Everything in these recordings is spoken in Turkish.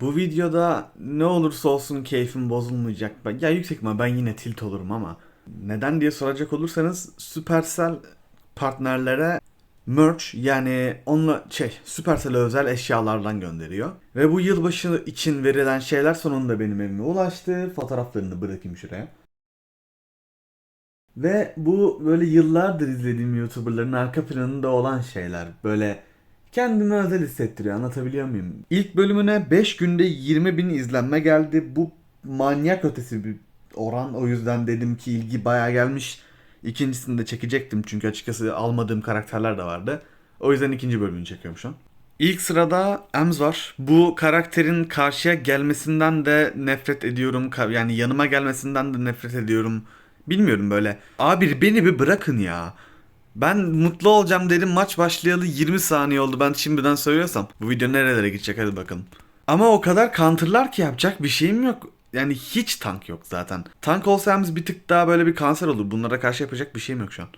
Bu videoda ne olursa olsun keyfim bozulmayacak. Ya yüksek ihtimal ben yine tilt olurum ama neden diye soracak olursanız Supercell partnerlere merch yani onunla şey Supercell'e özel eşyalardan gönderiyor. Ve bu yılbaşı için verilen şeyler sonunda benim evime ulaştı. Fotoğraflarını bırakayım şuraya. Ve bu böyle yıllardır izlediğim YouTuber'ların arka planında olan şeyler. Böyle kendimi özel hissettiriyor anlatabiliyor muyum? İlk bölümüne 5 günde 20 bin izlenme geldi. Bu manyak ötesi bir oran. O yüzden dedim ki ilgi bayağı gelmiş. İkincisini de çekecektim çünkü açıkçası almadığım karakterler de vardı. O yüzden ikinci bölümünü çekiyorum şu an. İlk sırada Ems var. Bu karakterin karşıya gelmesinden de nefret ediyorum. Yani yanıma gelmesinden de nefret ediyorum. Bilmiyorum böyle. Abi beni bir bırakın ya. Ben mutlu olacağım dedim maç başlayalı 20 saniye oldu ben şimdiden söylüyorsam. Bu video nerelere gidecek hadi bakalım. Ama o kadar counterlar ki yapacak bir şeyim yok. Yani hiç tank yok zaten. Tank olsaymış bir tık daha böyle bir kanser olur. Bunlara karşı yapacak bir şeyim yok şu an.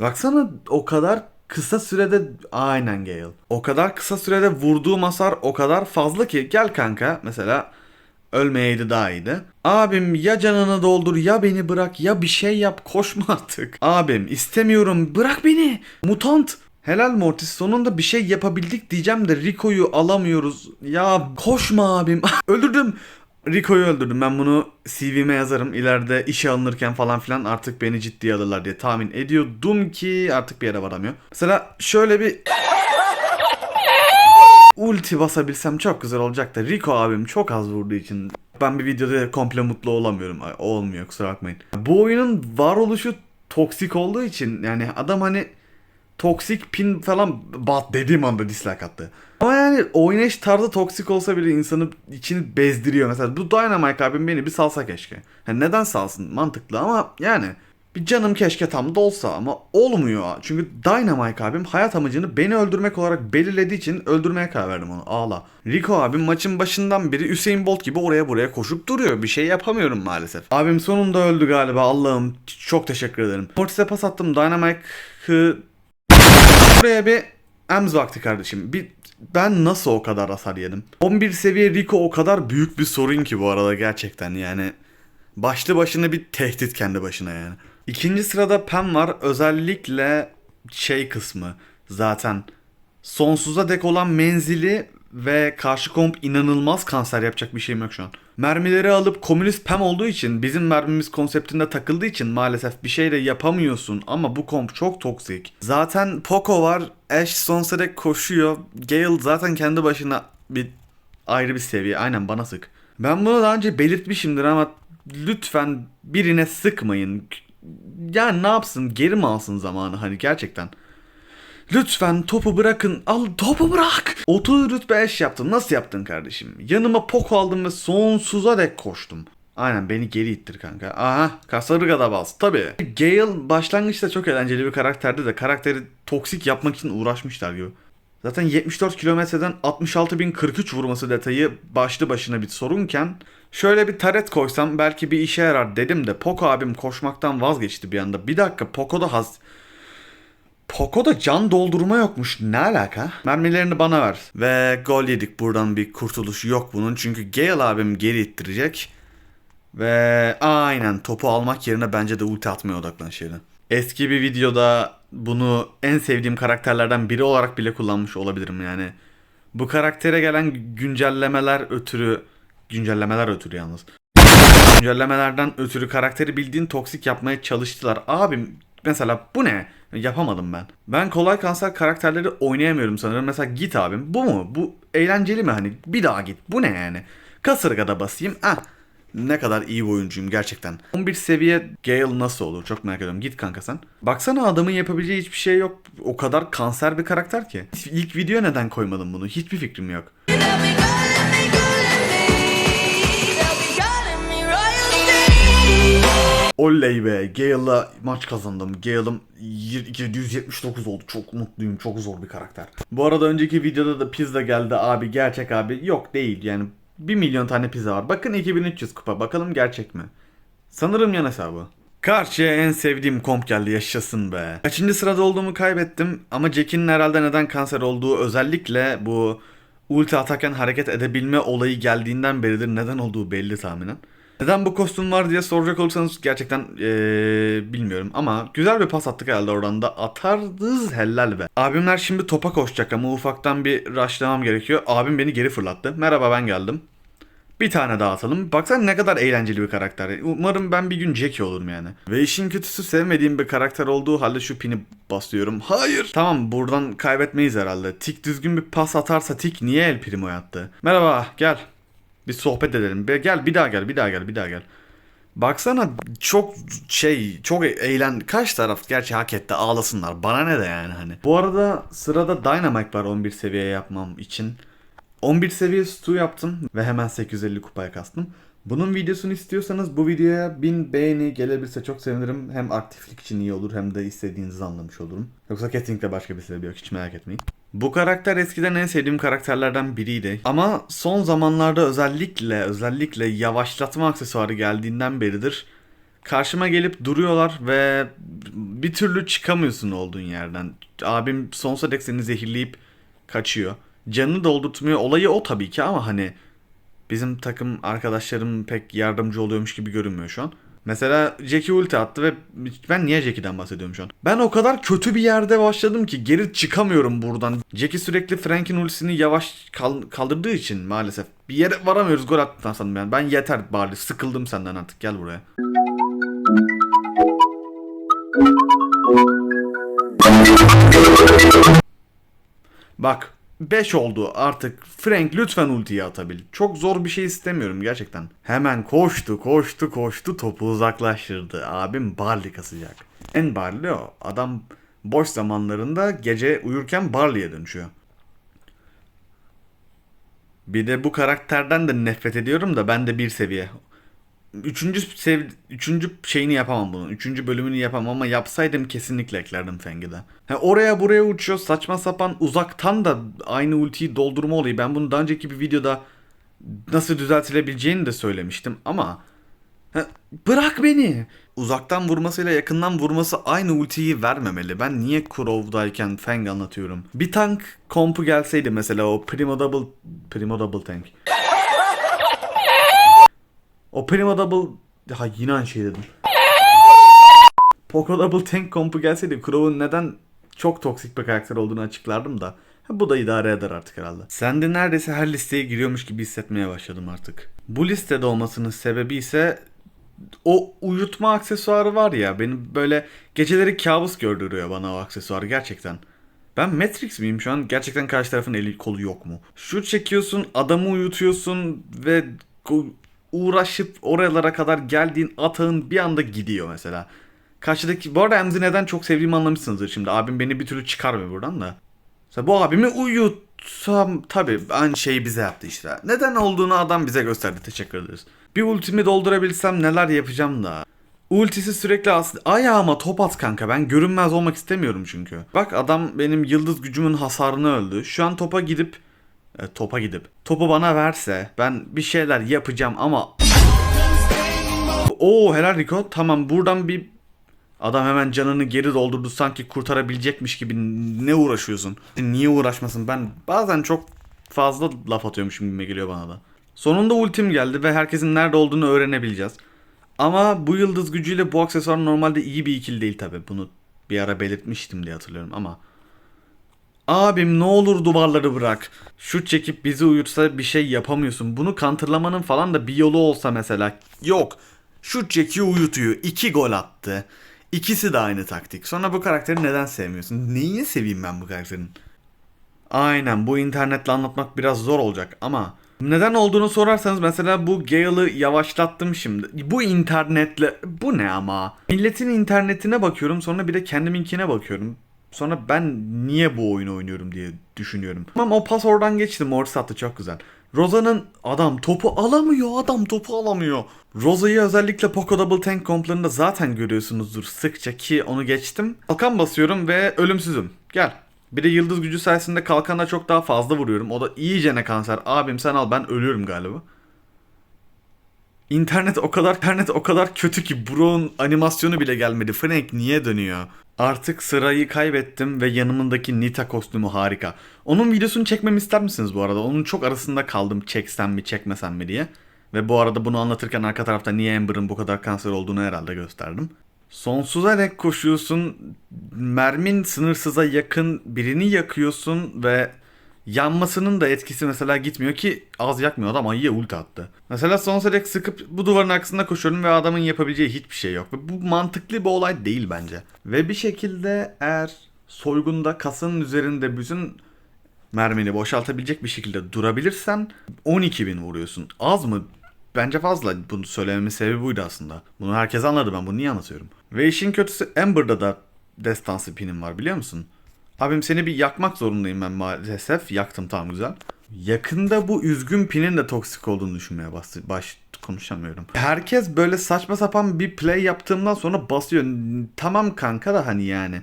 Baksana o kadar kısa sürede aynen Gale. O kadar kısa sürede vurduğum hasar o kadar fazla ki gel kanka mesela ölmeyeydi daha iyiydi. Abim ya canını doldur ya beni bırak ya bir şey yap koşma artık. Abim istemiyorum bırak beni. Mutant. Helal Mortis sonunda bir şey yapabildik diyeceğim de Rico'yu alamıyoruz. Ya koşma abim. Öldürdüm. Rico'yu öldürdüm. Ben bunu CV'me yazarım. İleride işe alınırken falan filan artık beni ciddiye alırlar diye tahmin ediyordum ki artık bir yere varamıyor. Mesela şöyle bir ulti basabilsem çok güzel olacak da Rico abim çok az vurduğu için ben bir videoda komple mutlu olamıyorum. Olmuyor kusura bakmayın. Bu oyunun varoluşu toksik olduğu için yani adam hani toksik pin falan bat dediğim anda dislike attı. Ama yani oynayış tarzı toksik olsa bile insanı içini bezdiriyor. Mesela bu Dynamite abim beni bir salsa keşke. Yani neden salsın mantıklı ama yani bir canım keşke tam da olsa ama olmuyor. Çünkü Dynamite abim hayat amacını beni öldürmek olarak belirlediği için öldürmeye karar verdim onu. Ağla. Rico abim maçın başından beri Usain Bolt gibi oraya buraya koşup duruyor. Bir şey yapamıyorum maalesef. Abim sonunda öldü galiba Allah'ım. Çok teşekkür ederim. Mortis'e pas attım. Dynamite'ı Buraya bir Ems vakti kardeşim. Bir ben nasıl o kadar hasar yedim? 11 seviye Rico o kadar büyük bir sorun ki bu arada gerçekten yani. Başlı başına bir tehdit kendi başına yani. İkinci sırada Pam var. Özellikle şey kısmı zaten sonsuza dek olan menzili ve karşı komp inanılmaz kanser yapacak bir şeyim yok şu an. Mermileri alıp komünist PEM olduğu için bizim mermimiz konseptinde takıldığı için maalesef bir şey de yapamıyorsun ama bu komp çok toksik. Zaten Poco var. Ash sonsuza dek koşuyor. Gale zaten kendi başına bir ayrı bir seviye. Aynen bana sık. Ben bunu daha önce belirtmişimdir ama lütfen birine sıkmayın. Yani ne yapsın? Geri mi alsın zamanı hani gerçekten. Lütfen topu bırakın. Al topu bırak. 30 rütbe eş yaptım. Nasıl yaptın kardeşim? Yanıma pok aldım ve sonsuza dek koştum. Aynen beni geri ittir kanka. Aha kasarıga bas tabi. Gale başlangıçta çok eğlenceli bir karakterdi de karakteri toksik yapmak için uğraşmışlar gibi. Zaten 74 kilometreden 66.043 vurması detayı başlı başına bir sorunken şöyle bir taret koysam belki bir işe yarar dedim de Poco abim koşmaktan vazgeçti bir anda. Bir dakika Poco'da has... Poco'da can doldurma yokmuş. Ne alaka? Mermilerini bana ver. Ve gol yedik. Buradan bir kurtuluş yok bunun. Çünkü Gale abim geri ittirecek. Ve aynen topu almak yerine bence de ulti atmaya odaklan şeyden. Eski bir videoda bunu en sevdiğim karakterlerden biri olarak bile kullanmış olabilirim yani. Bu karaktere gelen güncellemeler ötürü güncellemeler ötürü yalnız. Güncellemelerden ötürü karakteri bildiğin toksik yapmaya çalıştılar. Abim mesela bu ne? Yapamadım ben. Ben kolay kanser karakterleri oynayamıyorum sanırım. Mesela git abim. Bu mu? Bu eğlenceli mi hani? Bir daha git. Bu ne yani? Kasırgada basayım. Ah ne kadar iyi bir oyuncuyum gerçekten. 11 seviye Gale nasıl olur çok merak ediyorum. Git kanka sen. Baksana adamın yapabileceği hiçbir şey yok. O kadar kanser bir karakter ki. İlk video neden koymadım bunu? Hiçbir fikrim yok. Oley be. Gale'la maç kazandım. Gale'ım 779 oldu. Çok mutluyum. Çok zor bir karakter. Bu arada önceki videoda da pizza geldi abi. Gerçek abi. Yok değil yani. 1 milyon tane pizza var. Bakın 2300 kupa. Bakalım gerçek mi? Sanırım yan hesabı. Karşıya en sevdiğim komp geldi yaşasın be. Kaçıncı sırada olduğumu kaybettim ama Jack'in herhalde neden kanser olduğu özellikle bu ulti atarken hareket edebilme olayı geldiğinden beridir neden olduğu belli tahminen. Neden bu kostüm var diye soracak olursanız gerçekten ee, bilmiyorum ama güzel bir pas attık herhalde oradan da atardız helal be. Abimler şimdi topa koşacak ama ufaktan bir rushlamam gerekiyor. Abim beni geri fırlattı. Merhaba ben geldim. Bir tane daha atalım. Baksana ne kadar eğlenceli bir karakter. Umarım ben bir gün Jackie olurum yani. Ve işin kötüsü sevmediğim bir karakter olduğu halde şu pini basıyorum. Hayır. Tamam buradan kaybetmeyiz herhalde. Tik düzgün bir pas atarsa Tik niye El Primo attı? Merhaba gel. Bir sohbet edelim. Be- Gel bir daha gel bir daha gel bir daha gel. Baksana çok şey çok eğlen kaç taraf gerçi hak etti ağlasınlar bana ne de yani hani. Bu arada sırada Dynamite var 11 seviye yapmam için. 11 seviye stu yaptım ve hemen 850 kupaya kastım. Bunun videosunu istiyorsanız bu videoya 1000 beğeni gelebilirse çok sevinirim. Hem aktiflik için iyi olur hem de istediğinizi anlamış olurum. Yoksa kesinlikle başka bir sebebi yok hiç merak etmeyin. Bu karakter eskiden en sevdiğim karakterlerden biriydi. Ama son zamanlarda özellikle özellikle yavaşlatma aksesuarı geldiğinden beridir karşıma gelip duruyorlar ve bir türlü çıkamıyorsun olduğun yerden. Abim sonsuza dek seni zehirleyip kaçıyor. Canını doldurtmuyor. Olayı o tabii ki ama hani bizim takım arkadaşlarım pek yardımcı oluyormuş gibi görünmüyor şu an. Mesela Jackie ulti attı ve ben niye Jackie'den bahsediyorum şu an? Ben o kadar kötü bir yerde başladım ki geri çıkamıyorum buradan. Jackie sürekli Frank'in ultisini yavaş kal- kaldırdığı için maalesef. Bir yere varamıyoruz gol attın sandım yani. Ben yeter bari sıkıldım senden artık gel buraya. Bak 5 oldu artık. Frank lütfen ultiyi atabil. Çok zor bir şey istemiyorum gerçekten. Hemen koştu koştu koştu topu uzaklaştırdı. Abim Barley kasacak. En Barley o. Adam boş zamanlarında gece uyurken Barley'e dönüşüyor. Bir de bu karakterden de nefret ediyorum da ben de bir seviye. Üçüncü, sev, üçüncü şeyini yapamam bunun. Üçüncü bölümünü yapamam ama yapsaydım kesinlikle eklerdim Feng'i de. Ha, oraya buraya uçuyor saçma sapan uzaktan da aynı ultiyi doldurma olayı. Ben bunu daha önceki bir videoda nasıl düzeltilebileceğini de söylemiştim ama ha, bırak beni. Uzaktan vurmasıyla yakından vurması aynı ultiyi vermemeli. Ben niye Crow'dayken Feng anlatıyorum? Bir tank kompu gelseydi mesela o Primo Double Primo Double Tank. O Primo Double... Ha yine aynı şey dedim. Poco Double Tank kompu gelseydi Crow'un neden çok toksik bir karakter olduğunu açıklardım da. Bu da idare eder artık herhalde. Sen de neredeyse her listeye giriyormuş gibi hissetmeye başladım artık. Bu listede olmasının sebebi ise o uyutma aksesuarı var ya benim böyle geceleri kabus gördürüyor bana o aksesuar gerçekten. Ben Matrix miyim şu an? Gerçekten karşı tarafın eli kolu yok mu? Şu çekiyorsun, adamı uyutuyorsun ve uğraşıp oralara kadar geldiğin atağın bir anda gidiyor mesela. Karşıdaki bu arada Emzi neden çok sevdiğimi anlamışsınızdır şimdi. Abim beni bir türlü çıkarmıyor buradan da. Mesela bu abimi uyutsam tabii aynı şeyi bize yaptı işte. Neden olduğunu adam bize gösterdi. Teşekkür ederiz. Bir ultimi doldurabilsem neler yapacağım da. Ultisi sürekli aslında ayağıma top at kanka ben görünmez olmak istemiyorum çünkü. Bak adam benim yıldız gücümün hasarını öldü. Şu an topa gidip e, topa gidip topu bana verse ben bir şeyler yapacağım ama Oo helal Rico. Tamam buradan bir adam hemen canını geri doldurdu sanki kurtarabilecekmiş gibi ne uğraşıyorsun? Niye uğraşmasın? Ben bazen çok fazla laf atıyormuşum gibi geliyor bana da. Sonunda ultim geldi ve herkesin nerede olduğunu öğrenebileceğiz. Ama bu yıldız gücüyle bu aksesuar normalde iyi bir ikili değil tabi. Bunu bir ara belirtmiştim diye hatırlıyorum ama. Abim ne olur duvarları bırak. Şut çekip bizi uyutsa bir şey yapamıyorsun. Bunu kantırlamanın falan da bir yolu olsa mesela. Yok. Şut çekiyor uyutuyor. İki gol attı. İkisi de aynı taktik. Sonra bu karakteri neden sevmiyorsun? Neyi seveyim ben bu karakterin? Aynen bu internetle anlatmak biraz zor olacak ama neden olduğunu sorarsanız mesela bu Gale'ı yavaşlattım şimdi. Bu internetle bu ne ama? Milletin internetine bakıyorum sonra bir de kendiminkine bakıyorum. Sonra ben niye bu oyunu oynuyorum diye düşünüyorum. Ama o pas oradan geçti. Morse attı çok güzel. Roza'nın adam topu alamıyor adam topu alamıyor. Roza'yı özellikle Poco Double Tank komplarında zaten görüyorsunuzdur sıkça ki onu geçtim. Kalkan basıyorum ve ölümsüzüm. Gel. Bir de yıldız gücü sayesinde kalkana çok daha fazla vuruyorum. O da iyice ne kanser. Abim sen al ben ölüyorum galiba. İnternet o kadar internet o kadar kötü ki Bro'nun animasyonu bile gelmedi. Frank niye dönüyor? Artık sırayı kaybettim ve yanımındaki Nita kostümü harika. Onun videosunu çekmemi ister misiniz bu arada? Onun çok arasında kaldım çeksem mi çekmesem mi diye. Ve bu arada bunu anlatırken arka tarafta niye Amber'ın bu kadar kanser olduğunu herhalde gösterdim. Sonsuza dek koşuyorsun, mermin sınırsıza yakın birini yakıyorsun ve yanmasının da etkisi mesela gitmiyor ki az yakmıyor adam ayıya ulti attı. Mesela sonsuza dek sıkıp bu duvarın arkasında koşuyorum ve adamın yapabileceği hiçbir şey yok. Bu mantıklı bir olay değil bence. Ve bir şekilde eğer soygunda kasanın üzerinde bütün mermini boşaltabilecek bir şekilde durabilirsen 12.000 vuruyorsun. Az mı? Bence fazla. Bunu söylememin sebebi buydu aslında. Bunu herkes anladı ben bunu niye anlatıyorum. Ve işin kötüsü Amber'da da destansı pinim var biliyor musun? Abim seni bir yakmak zorundayım ben maalesef. Yaktım tamam güzel. Yakında bu üzgün pinin de toksik olduğunu düşünmeye baş, baş konuşamıyorum. Herkes böyle saçma sapan bir play yaptığımdan sonra basıyor. Tamam kanka da hani yani.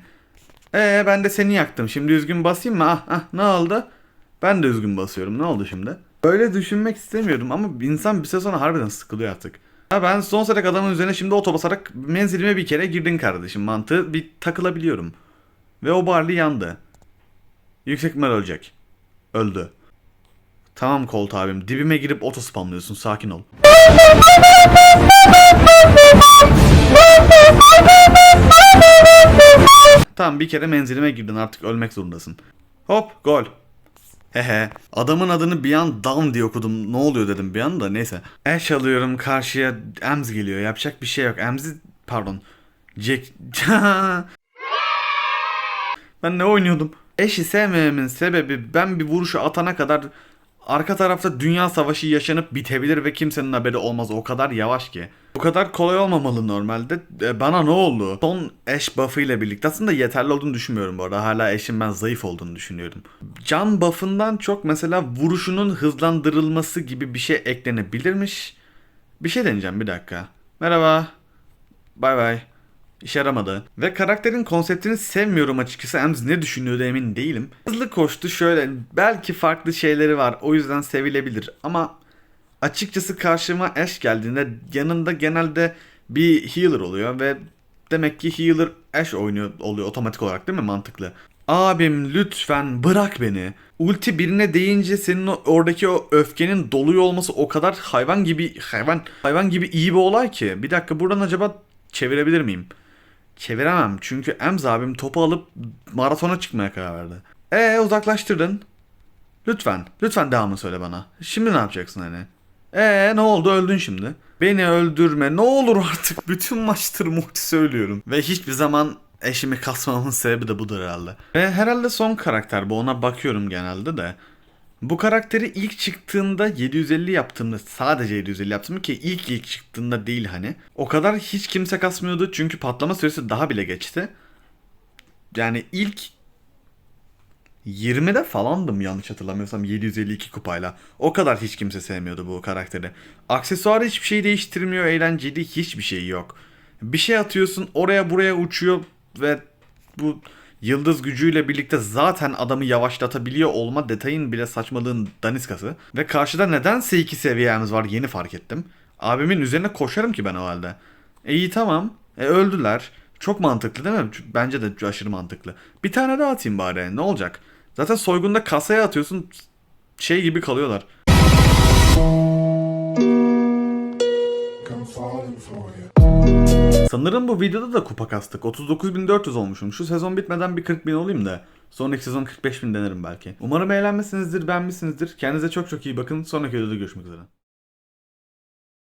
Ee ben de seni yaktım. Şimdi üzgün basayım mı? Ah ah ne oldu? Ben de üzgün basıyorum. Ne oldu şimdi? Böyle düşünmek istemiyordum ama insan bir süre sonra harbiden sıkılıyor artık. Ha ben son sıradaki adamın üzerine şimdi oto basarak menzilime bir kere girdin kardeşim mantığı bir takılabiliyorum. Ve o Barley yandı. Yüksek ihtimal ölecek. Öldü. Tamam Colt abim dibime girip oto spamlıyorsun sakin ol. Tamam bir kere menzilime girdin artık ölmek zorundasın. Hop gol. Hehe. Adamın adını bir an down diye okudum. Ne oluyor dedim bir an da neyse. Ash alıyorum karşıya Ems geliyor. Yapacak bir şey yok. Ems'i pardon. Jack... ben ne oynuyordum? Ash'i sevmememin sebebi ben bir vuruşu atana kadar arka tarafta dünya savaşı yaşanıp bitebilir ve kimsenin haberi olmaz. O kadar yavaş ki. Bu kadar kolay olmamalı normalde. E, bana ne oldu? Son Ash buff'ı ile birlikte aslında yeterli olduğunu düşünmüyorum bu arada. Hala Ash'in ben zayıf olduğunu düşünüyorum. Can buff'ından çok mesela vuruşunun hızlandırılması gibi bir şey eklenebilirmiş. Bir şey deneyeceğim bir dakika. Merhaba. Bay bay. İşe yaramadı. Ve karakterin konseptini sevmiyorum açıkçası. Ems ne düşünüyordu emin değilim. Hızlı koştu şöyle. Belki farklı şeyleri var. O yüzden sevilebilir. Ama açıkçası karşıma Ash geldiğinde yanında genelde bir healer oluyor ve demek ki healer Ash oynuyor oluyor otomatik olarak değil mi mantıklı? Abim lütfen bırak beni. Ulti birine değince senin oradaki o öfkenin doluyor olması o kadar hayvan gibi hayvan hayvan gibi iyi bir olay ki. Bir dakika buradan acaba çevirebilir miyim? Çeviremem çünkü Ems abim topu alıp maratona çıkmaya karar verdi. Ee uzaklaştırdın. Lütfen, lütfen devamını söyle bana. Şimdi ne yapacaksın hani? Ee ne oldu öldün şimdi. Beni öldürme ne olur artık bütün maçtır muhti söylüyorum. Ve hiçbir zaman eşimi kasmamın sebebi de budur herhalde. Ve herhalde son karakter bu ona bakıyorum genelde de. Bu karakteri ilk çıktığında 750 yaptığımda sadece 750 yaptım ki ilk ilk çıktığında değil hani. O kadar hiç kimse kasmıyordu çünkü patlama süresi daha bile geçti. Yani ilk 20'de falandım yanlış hatırlamıyorsam 752 kupayla. O kadar hiç kimse sevmiyordu bu karakteri. Aksesuarı hiçbir şey değiştirmiyor, eğlenceli hiçbir şey yok. Bir şey atıyorsun oraya buraya uçuyor ve bu yıldız gücüyle birlikte zaten adamı yavaşlatabiliyor olma detayın bile saçmalığın daniskası. Ve karşıda nedense iki seviyemiz var yeni fark ettim. Abimin üzerine koşarım ki ben o halde. E iyi tamam. E öldüler. Çok mantıklı değil mi? Bence de aşırı mantıklı. Bir tane daha atayım bari. Ne olacak? Zaten soygunda kasaya atıyorsun. Şey gibi kalıyorlar. Sanırım bu videoda da kupa kastık. 39.400 olmuşum. Şu sezon bitmeden bir 40.000 olayım da. Sonraki sezon 45.000 denerim belki. Umarım eğlenmişsinizdir, beğenmişsinizdir. Kendinize çok çok iyi bakın. Sonraki videoda görüşmek üzere.